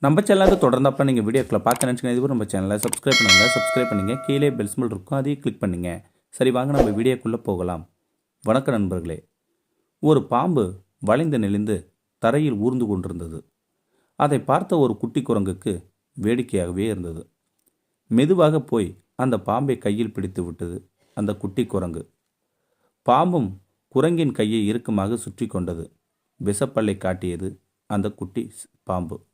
நம்ம சேனலுக்கு தொடர்ந்து அப்போ நீங்கள் வீடியோக்களை பார்க்க நினச்சிங்கன்னா இதுவரை நம்ம சேனலை சப்ஸ்கிரைப் பண்ணுங்கள் சப்ஸ்கிரைப் பண்ணுங்கள் கீழே பெல் சிம்பிள் இருக்கும். அதையும் கிளிக் பண்ணுங்கள் சரி வாங்க நம்ம வீடியோக்குள்ளே போகலாம். வணக்கம் நண்பர்களே. ஒரு பாம்பு வளைந்து நெளிந்து தரையில் ஊர்ந்து கொண்டிருந்தது. அதை பார்த்த ஒரு குட்டி குரங்குக்கு வேடிக்கையாகவே இருந்தது. மெதுவாக போய் அந்த பாம்பை கையில் பிடித்து விட்டது அந்த குட்டி குரங்கு. பாம்பும் குரங்கின் கையை இறுக்கமாக சுற்றி கொண்டது. விஷப்பல்லை காட்டியது அந்த குட்டி ஸ்- பாம்பு.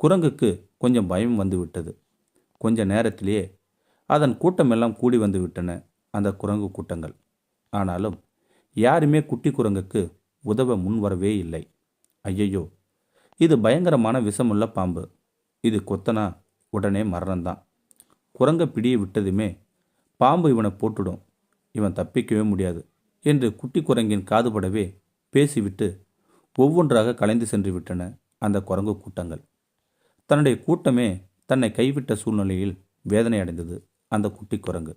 குரங்குக்கு கொஞ்சம் பயம் வந்து விட்டது கொஞ்ச நேரத்திலேயே அதன் கூட்டமெல்லாம் கூடி வந்து விட்டன அந்த குரங்கு கூட்டங்கள். ஆனாலும் யாருமே குட்டி குரங்குக்கு உதவ முன்வரவே இல்லை. ஐயையோ இது பயங்கரமான விஷமுள்ள பாம்பு. இது கொத்தனா உடனே மரணம்தான். குரங்கை பிடியை விட்டதுமே பாம்பு இவனை போட்டுடும். இவன் தப்பிக்கவே முடியாது என்று குட்டி குரங்கின் காதுபடவே பேசிவிட்டு ஒவ்வொன்றாக கலைந்து சென்று விட்டன அந்த குரங்கு கூட்டங்கள். தன்னுடைய கூட்டமே தன்னை கைவிட்ட சூழ்நிலையில் வேதனை அடைந்தது அந்த குட்டி குரங்கு.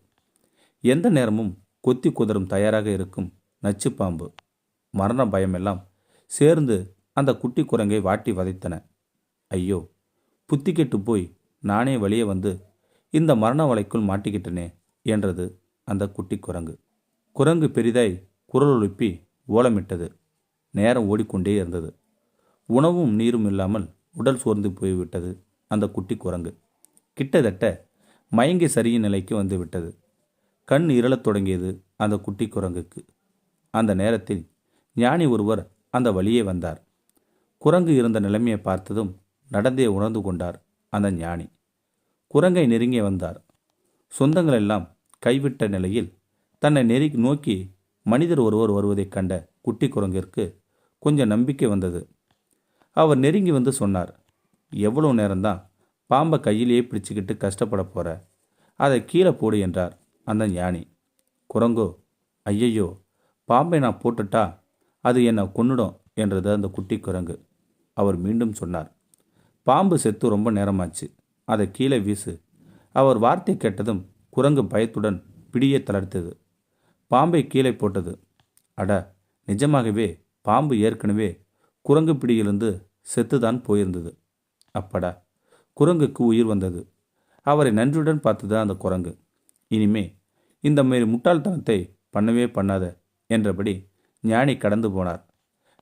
எந்த நேரமும் கொத்தி குதறும் தயாராக இருக்கும் நச்சு பாம்பு. மரண பயமெல்லாம் சேர்ந்து அந்த குட்டி குரங்கை வாட்டி வதைத்தன. ஐயோ புத்தி கெட்டு போய் நானே வெளியே வந்து இந்த மரண வலைக்குள் மாட்டிக்கிட்டனே என்றது அந்த குட்டி குரங்கு. குரங்கு பெரிதாய் குரல் எழுப்பி ஓலமிட்டது. நேரம் ஓடிக்கொண்டே இருந்தது. உணவும் நீரும் இல்லாமல் உடல் சோர்ந்து போய்விட்டது. அந்த குட்டி குரங்கு கிட்டத்தட்ட மயங்கி சரியின் நிலைக்கு வந்து விட்டது. கண் இருளத் தொடங்கியது அந்த குட்டி குரங்குக்கு. அந்த நேரத்தில் ஞானி ஒருவர் அந்த வழியே வந்தார். குரங்கு இருந்த நிலைமையை பார்த்ததும் நடந்தே உணர்ந்து கொண்டார் அந்த ஞானி. குரங்கை நெருங்கி வந்தார். சொந்தங்களெல்லாம் கைவிட்ட நிலையில் தன்னை நெருங்கி நோக்கி மனிதர் ஒருவர் வருவதைக் கண்ட குட்டி குரங்கிற்கு கொஞ்சம் நம்பிக்கை வந்தது. அவர் நெருங்கி வந்து சொன்னார் எவ்வளோ நேரம்தான்? பாம்பை கையிலேயே பிடிச்சிக்கிட்டு கஷ்டப்பட போகிற அதை கீழே போடு என்றார் அந்த ஞானி. குரங்கோ ஐயையோ பாம்பை நான் போட்டுட்டா அது என்னை கொன்னுடும் என்றது அந்த குட்டி குரங்கு. அவர் மீண்டும் சொன்னார் பாம்பு செத்து ரொம்ப நேரமாச்சு. அதை கீழே வீசு. அவர் வார்த்தை கேட்டதும் குரங்கு பயத்துடன் பிடியை தளர்த்தது. பாம்பை கீழே போட்டது. அட நிஜமாகவே பாம்பு ஏற்கனவே குரங்கு பிடியிலிருந்து செத்துதான் போயிருந்தது. அப்படா குரங்குக்கு உயிர் வந்தது. அவரை நன்றியுடன் பார்த்தது அந்த குரங்கு. இனிமே இந்த மாரி முட்டாள்தனத்தை பண்ணவே பண்ணாத என்றபடி ஞானி கடந்து போனார்.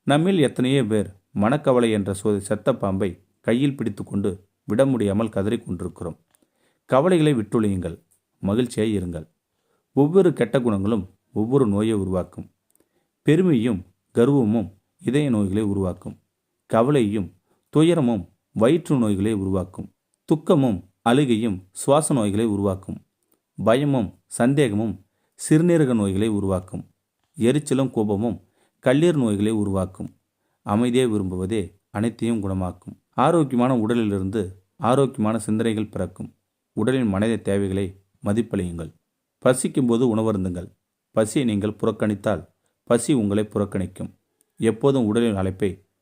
நம்மில் எத்தனையோ பேர் மனக்கவலை என்ற சோ செத்த பாம்பை கையில் பிடித்துக்கொண்டு விட முடியாமல் கதறி கொண்டிருக்கிறோம். கவலைகளை விட்டொழியுங்கள் மகிழ்ச்சியாய் இருங்கள். ஒவ்வொரு கெட்ட குணங்களும் ஒவ்வொரு நோயை உருவாக்கும். பெருமையும் கர்வமும் இதய நோய்களை உருவாக்கும். கவலையும் துயரமும் வயிற்று நோய்களை உருவாக்கும். துக்கமும் அழுகையும் சுவாச நோய்களை உருவாக்கும். பயமும் சந்தேகமும் சிறுநீரக நோய்களை உருவாக்கும். எரிச்சலும் கோபமும் கல்லீர் நோய்களை உருவாக்கும். அமைதியை விரும்புவதே அனைத்தையும் குணமாக்கும். ஆரோக்கியமான உடலிலிருந்து ஆரோக்கியமான சிந்தனைகள் பிறக்கும். உடலின் மனித தேவைகளை மதிப்பளியுங்கள். பசிக்கும்போது உணவருந்துங்கள். பசியை நீங்கள் புறக்கணித்தால் பசி உங்களை புறக்கணிக்கும். எப்போதும் உடலின் அழைப்பை